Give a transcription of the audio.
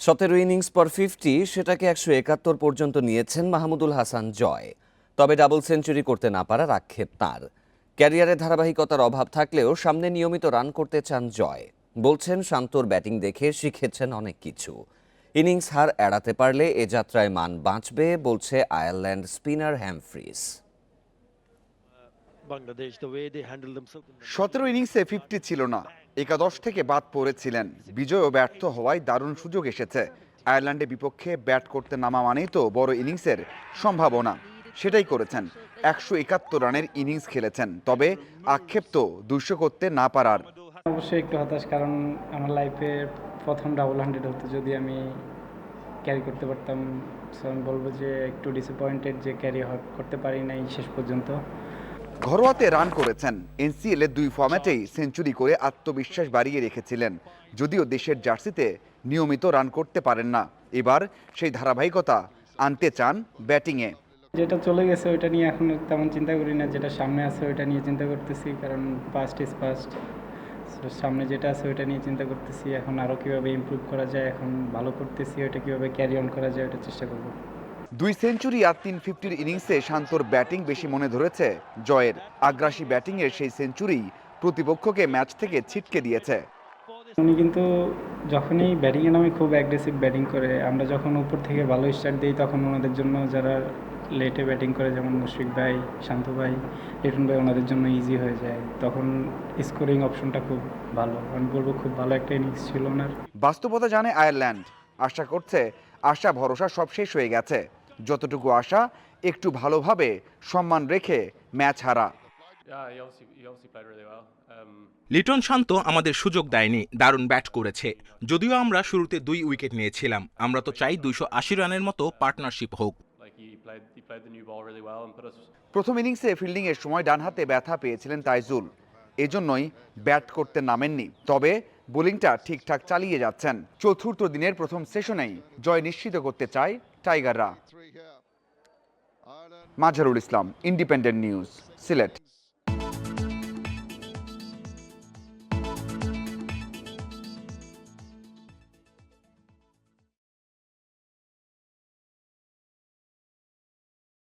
সতেরো ইনিংস পর ফিফটি সেটাকে একশো একাত্তর পর্যন্ত নিয়েছেন মাহমুদুল হাসান জয়। তবে ডাবল সেঞ্চুরি করতে না পারার আক্ষেপ তাঁর। ক্যারিয়ারে ধারাবাহিকতার অভাব থাকলেও সামনে নিয়মিত রান করতে চান জয়। বলছেন, শান্তর ব্যাটিং দেখে শিখেছেন অনেক কিছু। ইনিংস হার এড়াতে পারলে এ যাত্রায় মান বাঁচবে, বলছে আয়ারল্যান্ড স্পিনার হ্যামফ্রিস সতেরো ইনিংসে ফিফটি ছিল না। একাদশ থেকে বাদ পড়েছিলেন। বিজয়ও ব্যর্থ হওয়ায় দারুণ সুযোগ এসেছে। আয়ারল্যান্ডের বিপক্ষে ব্যাট করতে নামা মানেই তো বড় ইনিংসের সম্ভাবনা। সেটাই করেছেন। একশো একাত্তর রানের ইনিংস খেলেছেন। তবে আক্ষেপ তো দুশো করতে না পারার। অবশ্যই একটু হতাশ কারণ আমার লাইফে প্রথম ডাবল হান্ড্রেড হতো যদি আমি ক্যারি করতে পারতাম। আমি বলব যে একটু ডিসঅ্যাপয়েন্টেড যে ক্যারি করতে পারি নাই শেষ পর্যন্ত। ঘরোয়াতে রান করেছেন। এনসিএল দুই ফর্ম্যাটেই সেঞ্চুরি করে আত্মবিশ্বাস বাড়িয়ে রেখেছিলেন। যদিও দেশের জার্সিতে নিয়মিত রান করতে পারেন না। এবার সেই ধারাবাহিকতা আনতে চান ব্যাটিংয়ে। যেটা চলে গেছে, ওইটা নিয়ে এখন তেমন চিন্তা করি না। যেটা সামনে আছে, ওইটা নিয়ে চিন্তা করতেছি। কারণ পাস্ট ইজ পাস্ট সামনে যেটা আছে, ওইটা নিয়ে চিন্তা করতেছি। এখন আরও কীভাবে ইমপ্রুভ করা যায়, এখন ভালো করতেছি, ওইটা কীভাবে ক্যারি অন করা যায় ওটা চেষ্টা করব। দুই সেঞ্চুরি আর তিন ফিফটির ইনিংসে শান্তর ব্যাটিং বেশি মনে ধরেছে। জয়ের আগ্রাসী ব্যাটিংয়ের সেই সেঞ্চুরি প্রতিপক্ষকে ম্যাচ থেকে ছিটকে দিয়েছে। উনি কিন্তু যখনই ব্যাটিংয়ে নামে খুব অ্যাগ্রেসিভ ব্যাটিং করে আমরা যখন উপর থেকে ভালো স্টার্ট দিই তখন ওনাদের জন্য যারা লেটে ব্যাটিং করে যেমন মুশফিক ভাই শান্ত ভাই লিটন ভাই ওনাদের জন্য ইজি হয়ে যায়। তখন স্কোরিং অপশনটা খুব ভালো। আমি বলব খুব ভালো একটা ইনিংস ছিল ওনার। বাস্তবতা জানে আয়ারল্যান্ড। আশা করছে আশা ভরসা সব শেষ হয়ে গেছে। যতটুকু আশা একটু ভালোভাবে সম্মান রেখে ম্যাচ হারা. Um, লিটন শান্ত আমাদের সুযোগ দেয়নি দারুণ ব্যাট করেছে। যদিও আমরা শুরুতে দুই উইকেট নিয়েছিলাম আমরা তো চাই দুইশো আশি রানের মতো পার্টনারশিপ হোক। প্রথম ইনিংসে ফিল্ডিংয়ের সময় ডান হাতে ব্যথা পেয়েছিলেন তাইজুল। এজন্যই ব্যাট করতে নামেননি। তবে বোলিংটা ঠিকঠাক চালিয়ে যাচ্ছেন। চতুর্থ দিনের প্রথম সেশনেই জয় নিশ্চিত করতে চায় টাইগাররা। Mazharul Islam, Independent News, Sylhet.